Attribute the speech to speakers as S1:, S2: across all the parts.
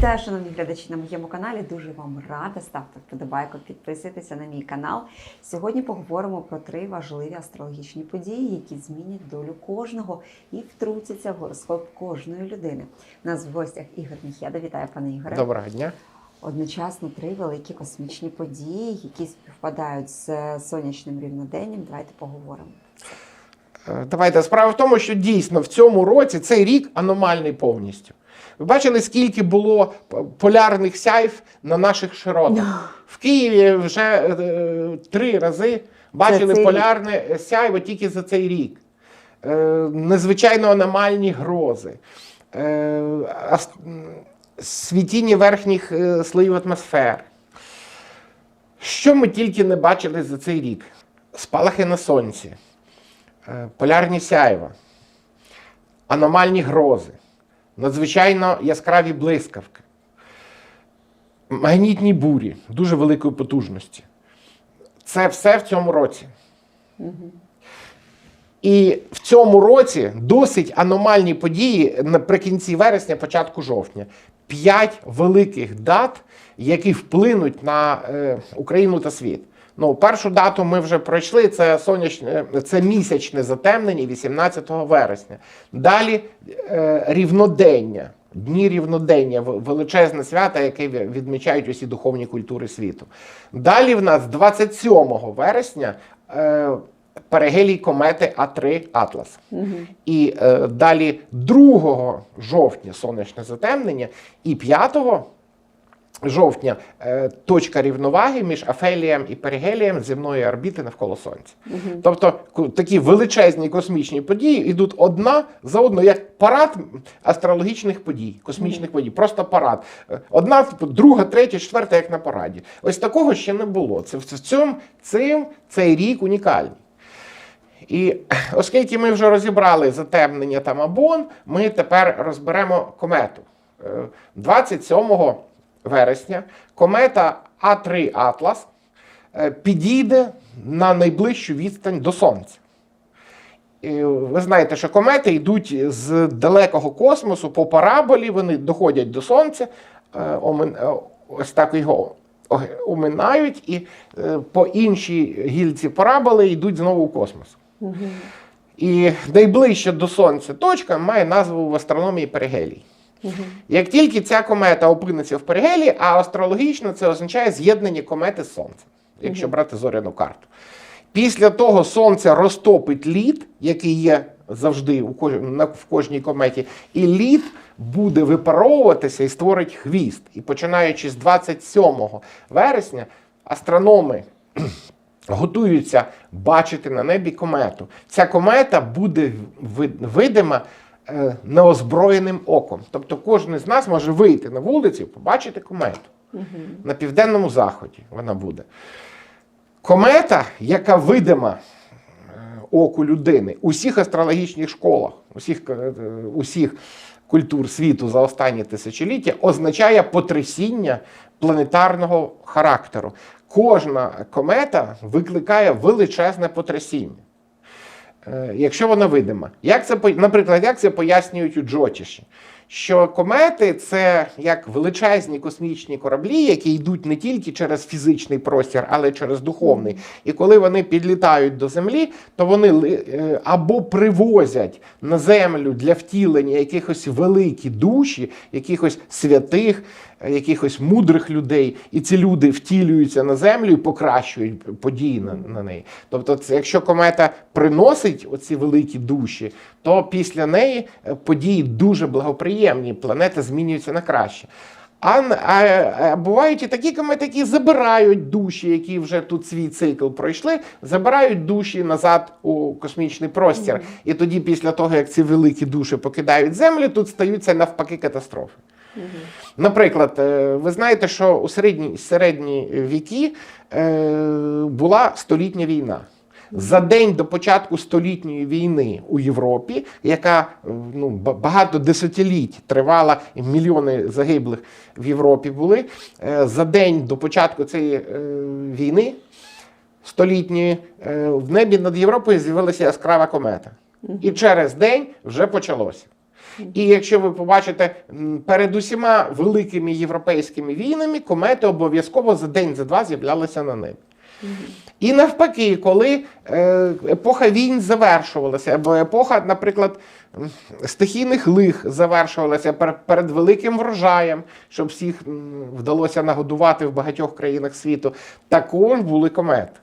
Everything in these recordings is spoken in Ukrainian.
S1: Вітаю, шановні глядачі на моєму каналі. Дуже вам рада. Ставте вподобайку, підписуйтеся на мій канал. Сьогодні поговоримо про три важливі астрологічні події, які змінять долю кожного і втрутяться в гороскоп кожної людини. У нас в гостях Ігор Міхеда. Вітаю, пане Ігоре.
S2: Доброго дня.
S1: Одночасно три великі космічні події, які співпадають з сонячним рівноденням. Давайте поговоримо.
S2: Е, Давайте справа в тому, що дійсно в цьому році цей рік аномальний повністю. Ви бачили, скільки було полярних сяйв на наших широтах? В Києві вже е, три рази бачили полярне сяйво тільки за цей рік. Е, незвичайно аномальні грози. Е, світіння верхніх е, слоїв атмосфер. Що ми тільки не бачили за цей рік? Спалахи на сонці, е, полярні сяйва, аномальні грози, надзвичайно яскраві блискавки, магнітні бурі дуже великої потужності. Це все в цьому році. І в цьому році досить аномальні події наприкінці вересня, початку жовтня. П'ять великих дат, які вплинуть на е, Україну та світ. Ну, першу дату ми вже пройшли. Це сонячне, це місячне затемнення 18 вересня. Далі е, рівнодення. Дні рівнодення, величезне свято, яке відмічають усі духовні культури світу. Далі в нас 27 вересня е, перигелій комети А3 Атлас. І е, далі 2 жовтня сонячне затемнення, і 5 жовтня е, точка рівноваги між Афелієм і Перигелієм земної орбіти навколо Сонця. Тобто такі величезні космічні події йдуть одна за одною, як парад астрологічних подій, космічних подій, просто парад. Е, Одна, друга, третя, четверта, як на параді. Ось такого ще не було. Це в цьому цим цей рік унікальний. І оскільки ми вже розібрали затемнення та Мабон, ми тепер розберемо комету. Е, 27 вересня комета А3 Атлас е, підійде на найближчу відстань до Сонця. І Ви знаєте, що комети йдуть з далекого космосу по параболі, вони доходять до Сонця, е, е, ось так його оминають, і по іншій гільці параболи йдуть знову в космос. І найближча до Сонця точка має назву в астрономії Перигелій. Як тільки ця комета опиниться в Перигелії, а астрологічно це означає з'єднання комети з Сонцем, якщо брати зоряну карту. Після того Сонце розтопить лід, який є завжди у кож... в кожній кометі, і лід буде випаровуватися і створить хвіст. І починаючи з 27 вересня, астрономи готуються бачити на небі комету. Ця комета буде видима неозброєним оком. Тобто кожен з нас може вийти на вулицю і побачити комету. На південному заході вона буде. Комета, яка видима е, оку людини у всіх астрологічних школах, усіх, е, усіх культур світу за останні тисячоліття, означає потрясіння планетарного характеру. Кожна комета викликає величезне потрясіння. Е, Якщо вона видима, як це наприклад, як це пояснюють у Джотіші? Що комети це як величезні космічні кораблі, які йдуть не тільки через фізичний простір, але й через духовний. І коли вони підлітають до землі, то вони е, або привозять на землю для втілення якихось великі душі, якихось святих, якихось мудрих людей, і ці люди втілюються на землю і покращують події на, на неї. Тобто, це, якщо комета приносить оці великі душі, то після неї е, події дуже благоприємні, планета змінюється на краще. А, а, а бувають і такі комети, які забирають душі, які вже тут свій цикл пройшли, забирають душі назад у космічний простір. І тоді, після того, як ці великі душі покидають землю, тут стаються навпаки катастрофи. Наприклад, е, ви знаєте, що у середні, середні віки е, була столітня війна. За день до початку столітньої війни у Європі, яка ну, багато десятиліть тривала, і мільйони загиблих в Європі були. е, За день до початку цієї е, війни столітньої е, в небі над Європою з'явилася яскрава комета. І через день вже почалося. І якщо ви побачите перед усіма великими європейськими війнами, комети обов'язково за день, за два з'являлися на небі. І навпаки, коли е, епоха війн завершувалася, або епоха, наприклад, стихійних лих завершувалася перед великим врожаєм, щоб всіх вдалося нагодувати в багатьох країнах світу, також були комети.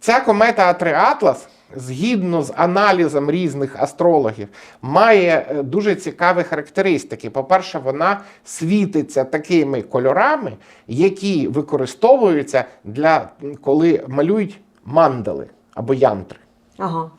S2: Ця комета А3 Атлас, згідно з аналізом різних астрологів, має е, дуже цікаві характеристики. По-перше, вона світиться такими кольорами, які використовуються для коли малюють мандали або янтри.
S1: Ага.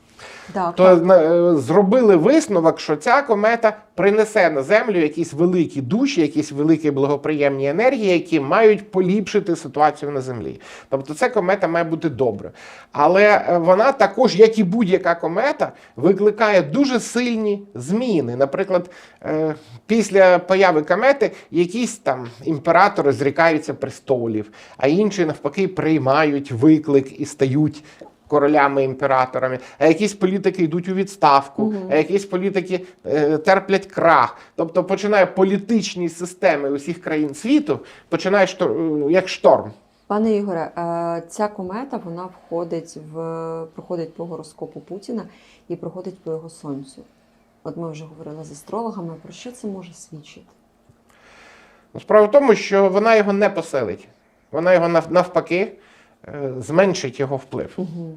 S1: Так,
S2: То
S1: так.
S2: е, зробили висновок, що ця комета принесе на землю якісь великі душі, якісь великі благоприємні енергії, які мають поліпшити ситуацію на землі. Тобто, ця комета має бути добра. Але е, вона також, як і будь-яка комета, викликає дуже сильні зміни. Наприклад, е, після появи комети якісь там імператори зрікаються престолів, а інші навпаки приймають виклик і стають королями, імператорами, а якісь політики йдуть у відставку, а якісь політики е, терплять крах. Тобто починає політичні системи усіх країн світу, починає штор- е, як шторм.
S1: Пане Ігоре, е, ця комета вона входить в проходить по гороскопу Путіна і проходить по його сонцю. От ми вже говорили з астрологами. Про що це може свідчити?
S2: Ну, Справа в тому, що вона його не поселить. Вона його навпаки зменшить його вплив.
S1: Угу.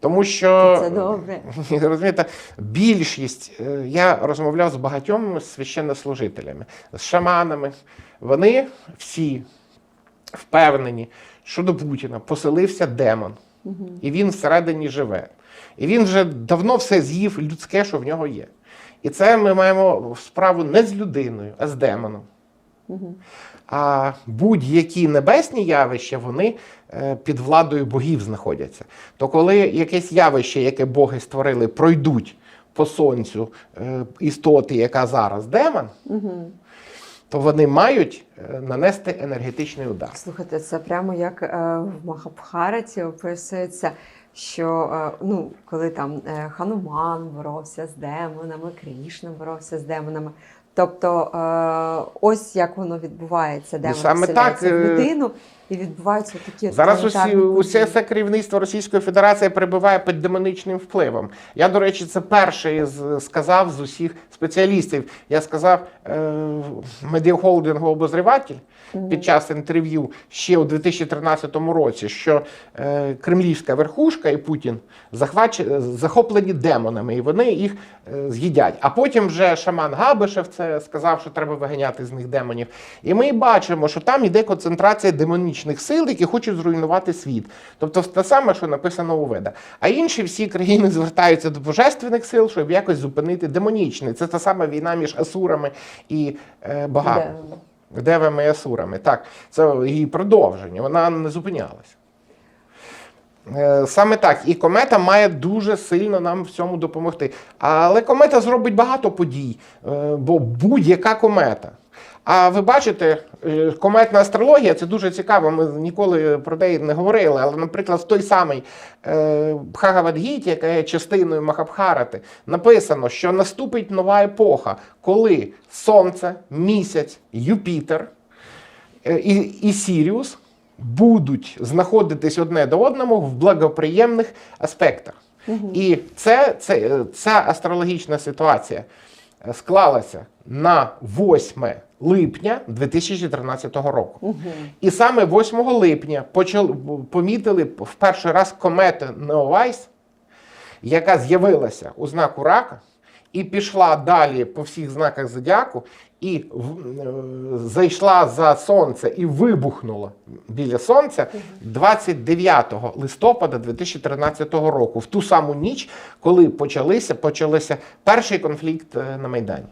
S2: Тому що
S1: Це добре.
S2: розумієте, більшість, е, я розмовляв з багатьом священнослужителями, з шаманами. Вони всі впевнені, що до Путіна поселився демон,
S1: Угу.
S2: і він всередині живе. І він вже давно все з'їв людське, що в нього є. І це ми маємо справу не з людиною, а з демоном.
S1: Угу.
S2: А будь-які небесні явища вони е, під владою богів знаходяться. То коли якесь явище, яке боги створили, пройдуть по сонцю е, істоти, яка зараз демон,
S1: Угу.
S2: то вони мають е, нанести енергетичний удар.
S1: Слухайте, це прямо як в Махабхараті описується, що ну, коли там Хануман боровся з демонами, Крішна боровся з демонами. Тобто е, ось як воно відбувається, демон
S2: саме
S1: вселяється
S2: так,
S1: в
S2: е,
S1: людину, і відбуваються такі
S2: Зараз усі, усе це керівництво Російської Федерації перебуває під демонічним впливом. Я, до речі, це перший з- сказав з усіх спеціалістів. Я сказав е, медіахолдингу обозріватель під час інтерв'ю ще у 2013 році, що е, кремлівська верхушка і Путін захвач- захоплені демонами, і вони їх е, з'їдять. А потім вже шаман Габишев це сказав, що треба виганяти з них демонів. І ми бачимо, що там іде концентрація демонічних сил, які хочуть зруйнувати світ. Тобто те саме, що написано у Веда. А інші всі країни звертаються до божественних сил, щоб якось зупинити демонічний. Це та сама війна між асурами і е, богами. Девами і асурами. Так, це її продовження, вона не зупинялася. Е, Саме так, і комета має дуже сильно нам в цьому допомогти. Але комета зробить багато подій, е, бо будь-яка комета. А ви бачите, е, кометна астрологія це дуже цікаво. Ми ніколи про неї не говорили. Але, наприклад, в той самий е, Бхагавадгіті, яка є частиною Махабхарати, написано, що наступить нова епоха, коли Сонце, місяць, Юпітер е, і, і Сіріус будуть знаходитись одне до одного в благоприємних аспектах. І це, це, ця астрологічна ситуація склалася на 8 липня 2014 року.
S1: Угу.
S2: І саме 8 липня почали, помітили в перший раз комету Неовайс, яка з'явилася у знаку рака і пішла далі по всіх знаках зодіаку, і в- е, зайшла за сонце і вибухнула біля сонця 29 листопада 2013 року, в ту саму ніч, коли почалися, почався перший конфлікт е, на Майдані.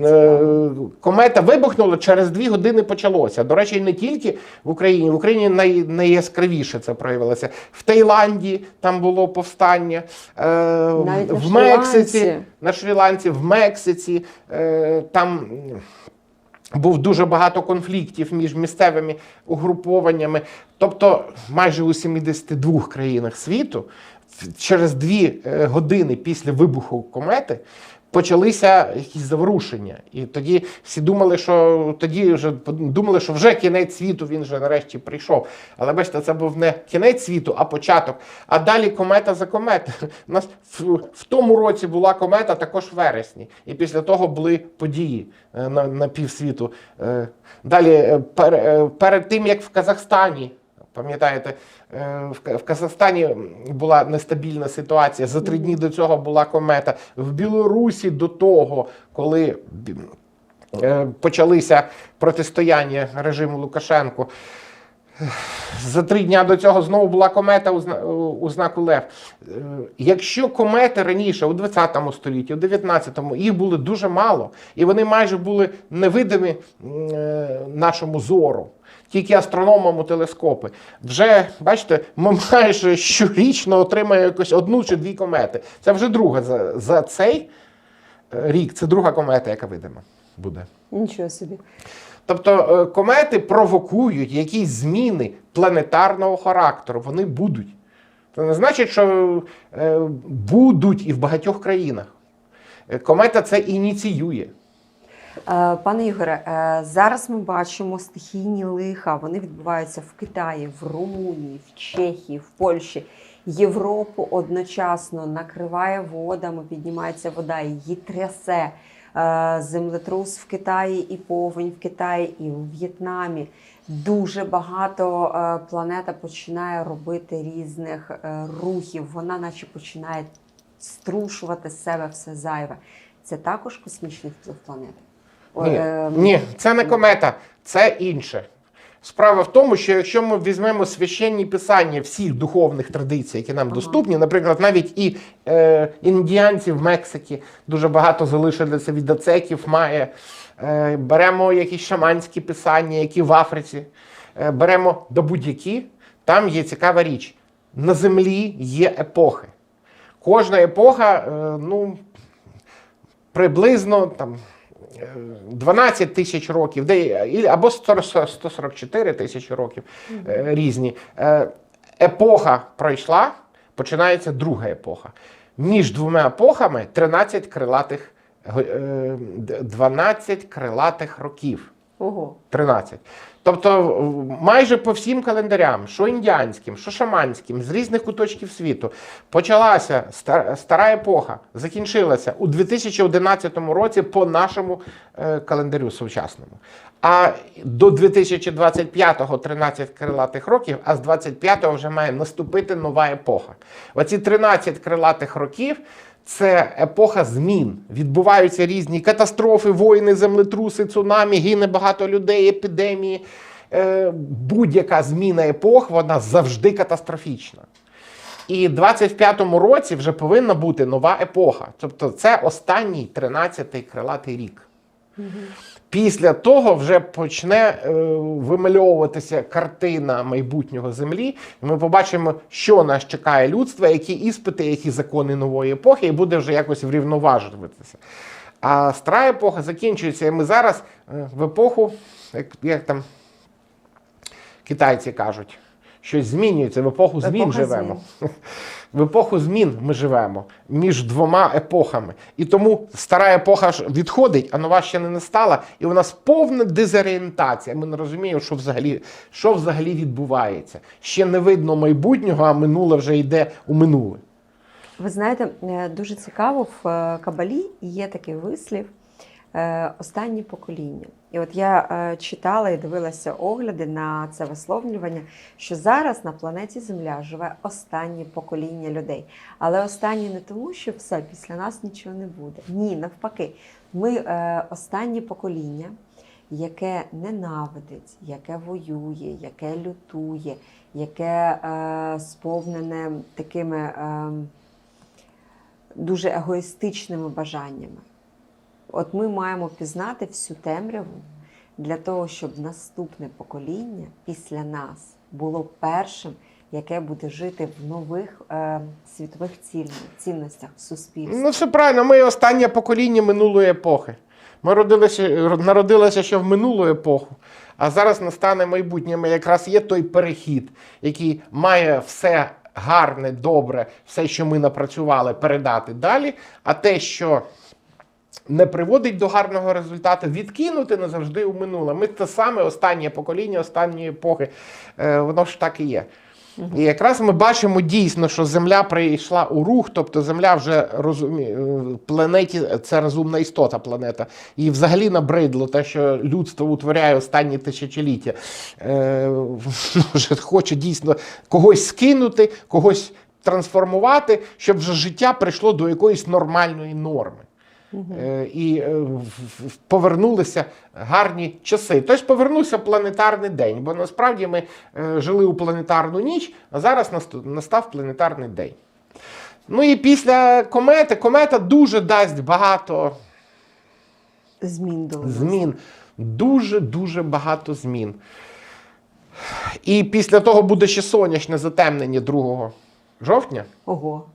S2: Е, Комета вибухнула, через дві години почалося. До речі, не тільки в Україні. В Україні най, найяскравіше це проявилося. В Таїланді там було повстання, е,
S1: Навіть на
S2: в Мексиці, на Шрі-Ланці, в Мексиці. Е, там був дуже багато конфліктів між місцевими угрупованнями. Тобто, майже у 72 країнах світу через дві години після вибуху комети почалися якісь заворушення. І тоді всі думали, що тоді вже думали, що вже кінець світу він вже нарешті прийшов. Але бачите, це був не кінець світу, а початок. А далі комета за кометою. У нас в, в тому році була комета, також в вересні. І після того були події е, на, на півсвіту. Е, Далі, е, пер, перед тим як в Казахстані. Пам'ятаєте, е, в Казахстані була нестабільна ситуація. За три дні до цього була комета. В Білорусі до того, коли е, почалися протистояння режиму Лукашенко. За три дня до цього знову була комета у, знаку Лев. Е, Якщо комети раніше, у 20 столітті, у 19-му, їх було дуже мало, і вони майже були невидимі нашому зору, тільки астрономам у телескопи. Вже, бачите, ми майже щорічно отримаємо якось одну чи дві комети. Це вже друга за, за цей е, рік, це друга комета, яка видима буде.
S1: Нічого собі.
S2: Тобто е, комети провокують якісь зміни планетарного характеру. Вони будуть. Це не значить, що е, будуть і в багатьох країнах. Комета це ініціює.
S1: Е, Пане Ігоре, е, зараз ми бачимо стихійні лиха. Вони відбуваються в Китаї, в Румунії, в Чехії, в Польщі. Європу одночасно накриває водами, піднімається вода, її трясе. Е, Землетрус в Китаї і повень в Китаї, і в В'єтнамі. Дуже багато планета починає робити різних рухів. Вона, наче починає струшувати з себе все зайве. Це також космічний вплив планети.
S2: Ні,
S1: е,
S2: ні, це не комета, це інше. Справа в тому, що якщо ми візьмемо священні писання всіх духовних традицій, які нам
S1: Ага.
S2: доступні, наприклад, навіть і е, індіанці в Мексиці дуже багато залишилися від ацеків, має. Е, беремо якісь шаманські писання, які в Африці, е, беремо до будь-які, там є цікава річ. На землі є епохи. Кожна епоха, е, ну, приблизно там. Е, 12 тисяч років, де або 144 тисячі років е, різні. Е, Епоха пройшла, починається друга епоха. Між двома епохами 13 крилатих, го- е, д- 12 крилатих років.
S1: Ого.
S2: 13. Тобто майже по всім календарям, що індіанським, що шаманським, з різних куточків світу, почалася стара епоха, закінчилася у 2011 році по нашому е, календарю сучасному. А до 2025-го 13 крилатих років, а з 25-го вже має наступити нова епоха. Оці 13 крилатих років це епоха змін. Відбуваються різні катастрофи, воїни, землетруси, цунамі, гине багато людей, епідемії. Е, Будь-яка зміна епох, вона завжди катастрофічна. І в 25-му році вже повинна бути нова епоха. Тобто це останній 13-й крилатий рік. Після того вже почне е, вимальовуватися картина майбутнього землі. І ми побачимо, що нас чекає людство, які іспити, які закони нової епохи, і буде вже якось врівноважуватися. А стара епоха закінчується, і ми зараз е, в епоху, як, як там китайці кажуть, щось змінюється, в епоху змін живемо. В епоху змін ми живемо між двома епохами. І тому стара епоха ж відходить, а нова ще не настала. І у нас повна дезорієнтація. Ми не розуміємо, що взагалі, що взагалі відбувається. Ще не видно майбутнього, а минуле вже йде у минуле.
S1: Ви знаєте, е, дуже цікаво, в е, Кабалі є такий вислів е, останнє покоління. І от я е, читала і дивилася огляди на це висловлювання, що зараз на планеті Земля живе останнє покоління людей. Але останнє не тому, що все після нас нічого не буде. Ні, навпаки, ми е, останнє покоління, яке ненавидить, яке воює, яке лютує, яке сповнене такими. Е, дуже егоїстичними бажаннями. От ми маємо пізнати всю темряву для того, щоб наступне покоління після нас було першим, яке буде жити в нових е, світових цінностях в суспільстві.
S2: Ну, все правильно, ми останнє покоління минулої епохи. Ми родилися, народилися ще в минулу епоху, а зараз настане майбутнє. Ми якраз є той перехід, який має все гарне, добре, все, що ми напрацювали, передати далі. А те, що не приводить до гарного результату, відкинути назавжди у минуле. Ми те саме останнє покоління, останньої епохи. Е, Воно ж так і є. І якраз ми бачимо дійсно, що Земля прийшла у рух, тобто Земля вже розуміє, планеті це розумна істота планета. І взагалі набридло те, що людство утворяє останні тисячоліття. Е, вже хоче дійсно когось скинути, когось трансформувати, щоб вже життя прийшло до якоїсь нормальної норми. Е, І е, повернулися гарні часи. Тобто повернувся планетарний день, бо насправді ми е, жили у планетарну ніч, а зараз настав планетарний день. Ну і після комети, комета дуже дасть багато
S1: Змін до
S2: змін. Дуже-дуже багато змін. І після того буде ще сонячне затемнення 2 жовтня.
S1: Ого.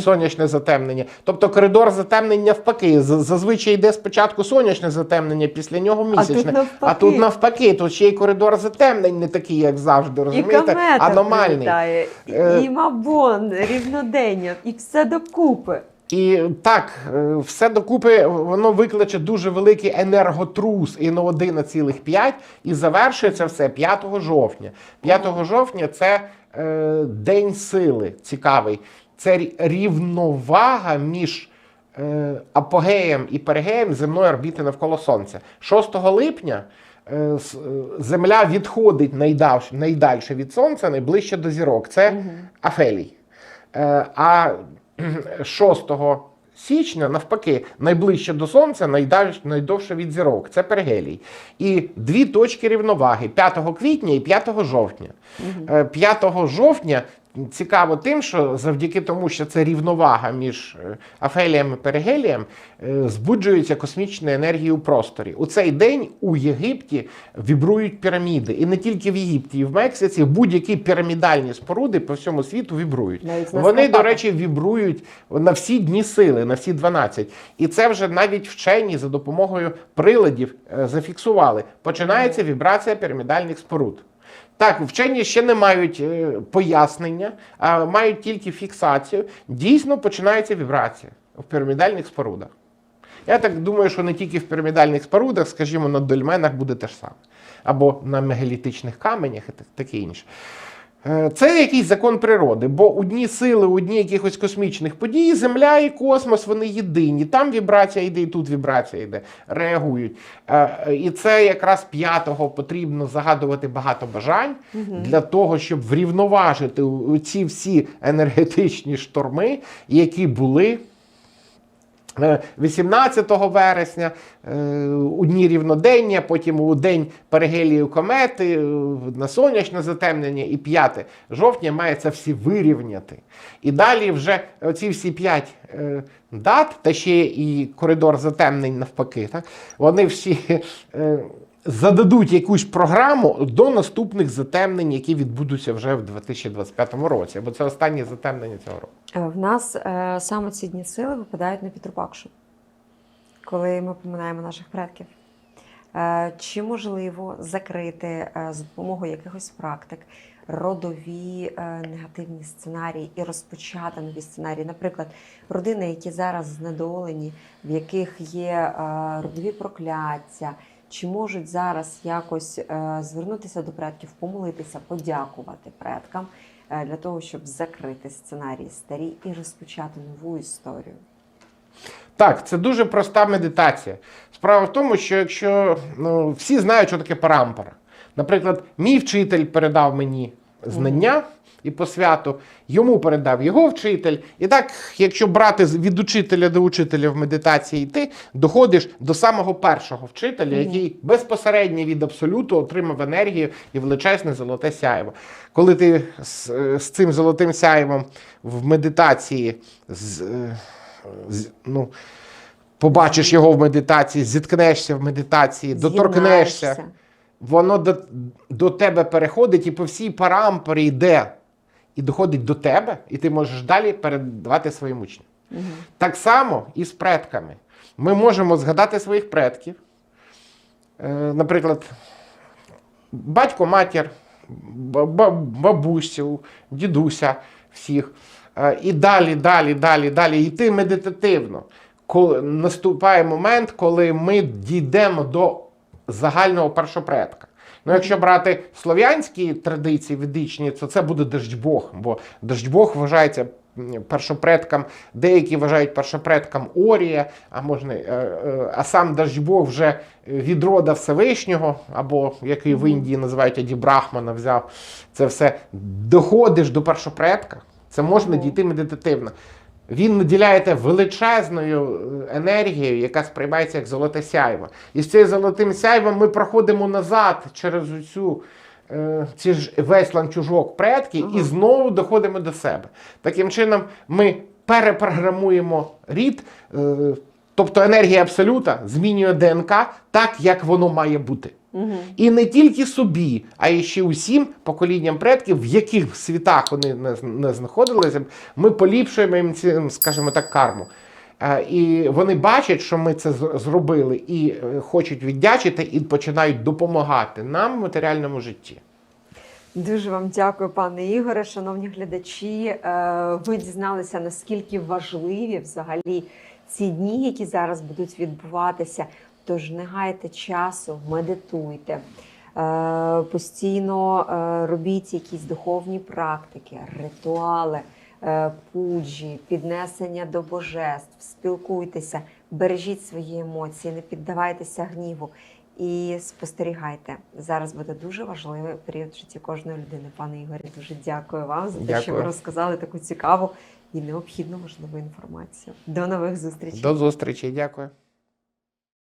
S2: Сонячне затемнення. Тобто коридор затемнень навпаки. Зазвичай йде спочатку сонячне затемнення, після нього місячне.
S1: тут навпаки.
S2: А тут навпаки, тут ще й коридор затемнень не такий, як завжди,
S1: І
S2: розумієте?
S1: комета
S2: Аномальний.
S1: прилітає, і-
S2: Е.
S1: і Мабон, рівнодення, і все докупи.
S2: І так, е, все докупи воно викличе дуже великий енерготрус і на 11,5 і завершується все 5 жовтня. 5 жовтня це е, день сили цікавий. Це рівновага між е, апогеєм і перигеєм земної орбіти навколо Сонця. 6 липня е, е, Земля відходить найдальше, найдальше від Сонця, найближче до зірок. Це Афелій. Е, А 6 січня, навпаки, найближче до Сонця, найдальше, найдовше від зірок. Це Пергелій. І дві точки рівноваги 5 квітня і 5 жовтня. Е, 5 жовтня цікаво тим, що завдяки тому, що це рівновага між е, Афелієм і Перигелієм, е, збуджується космічна енергія у просторі. У цей день у Єгипті вібрують піраміди. І не тільки в Єгипті, і в Мексиці будь-які пірамідальні споруди по всьому світу вібрують.
S1: Навіть
S2: Вони, до речі, вібрують на всі дні сили, на всі 12. І це вже навіть вчені за допомогою приладів е, зафіксували. Починається вібрація пірамідальних споруд. Так, вчені ще не мають е, пояснення, а мають тільки фіксацію. Дійсно починається вібрація в пірамідальних спорудах. Я так думаю, що не тільки в пірамідальних спорудах, скажімо, на дольменах буде те ж саме. Або на мегалітичних каменях і так- таке інше. Е, Це якийсь закон природи, бо одні сили, одні якихось космічних подій, Земля і космос вони єдині. Там вібрація йде, і тут вібрація йде, реагують. Е, І це якраз п'ятого потрібно загадувати багато бажань для того, щоб врівноважити ці всі енергетичні шторми, які були. Е, 18 вересня, е, у дні рівнодення, потім у день перигелію комети, е, на сонячне затемнення і 5 жовтня має це всі вирівняти. І далі вже ці всі 5 дат, та ще і коридор затемнень навпаки, так, вони всі е, зададуть якусь програму до наступних затемнень, які відбудуться вже в 2025 році, бо це останні затемнення цього року.
S1: Е, В нас е, саме ці дні сили випадають на Пітрупакшу, коли ми поминаємо наших предків. Е, Чи можливо закрити е, з допомогою якихось практик родові е, негативні сценарії і розпочати нові сценарії? Наприклад, родини, які зараз знедолені, в яких є е, родові прокляття, чи можуть зараз якось е, звернутися до предків, помолитися, подякувати предкам е, для того, щоб закрити сценарії старі і розпочати нову історію?
S2: Так, це дуже проста медитація. Справа в тому, що якщо ну, всі знають, що таке парампара. Наприклад, мій вчитель передав мені знання і по святу, йому передав його вчитель. І так, якщо брати від учителя до учителя в медитації йти, доходиш до самого першого вчителя, який безпосередньо від абсолюту отримав енергію і величезне золоте сяйво. Коли ти з, е, з цим золотим сяйвом в медитації з, е, з- ну, побачиш його в медитації, зіткнешся в медитації, доторкнешся, воно до, до тебе переходить і по всій парампорі йде. І доходить до тебе, і ти можеш далі передавати своїм учням. Так само і з предками. Ми можемо згадати своїх предків. Е, Наприклад, батько, матір, ба- ба- бабусю, дідуся, всіх. Е, І далі, далі, далі, далі йти медитативно. Коли наступає момент, коли ми дійдемо до загального першопредка. Ну, якщо брати слов'янські традиції ведичні, то це буде Дождьбог, бо Дождьбог вважається м, першопредком, деякі вважають першопредком Орія, а можна, е, е, а сам Дождьбог вже від рода Всевишнього, або який в Індії називають Аді Брахмана, взяв це все. Доходиш до першопредка, це можна дійти медитативно. Він наділяє те величезною е, енергією, яка сприймається як золоте сяйво. І з цим золотим сяйвом ми проходимо назад через цю е, ці ж весь ланцюжок предків і знову доходимо до себе. Таким чином, ми перепрограмуємо рід, е, тобто енергія абсолюта змінює ДНК так, як воно має бути.
S1: Угу.
S2: І не тільки собі, а й ще усім поколінням предків, в яких світах вони не, не знаходилися, ми поліпшуємо їм цим, скажімо так, карму. Е, І вони бачать, що ми це зробили, і е, хочуть віддячити, і починають допомагати нам в матеріальному житті.
S1: Дуже вам дякую, пане Ігоре. Шановні глядачі. Е, Ви дізналися, наскільки важливі взагалі ці дні, які зараз будуть відбуватися. Тож не гайте часу, медитуйте. е, Постійно е, робіть якісь духовні практики, ритуали, е, пуджі, піднесення до божеств, спілкуйтеся, бережіть свої емоції, не піддавайтеся гніву. І спостерігайте. Зараз буде дуже важливий період в житті кожної людини. Пане Ігорі, дуже дякую вам за те, що ви розказали таку цікаву і необхідну важливу інформацію. До нових зустрічей.
S2: До зустрічі, дякую.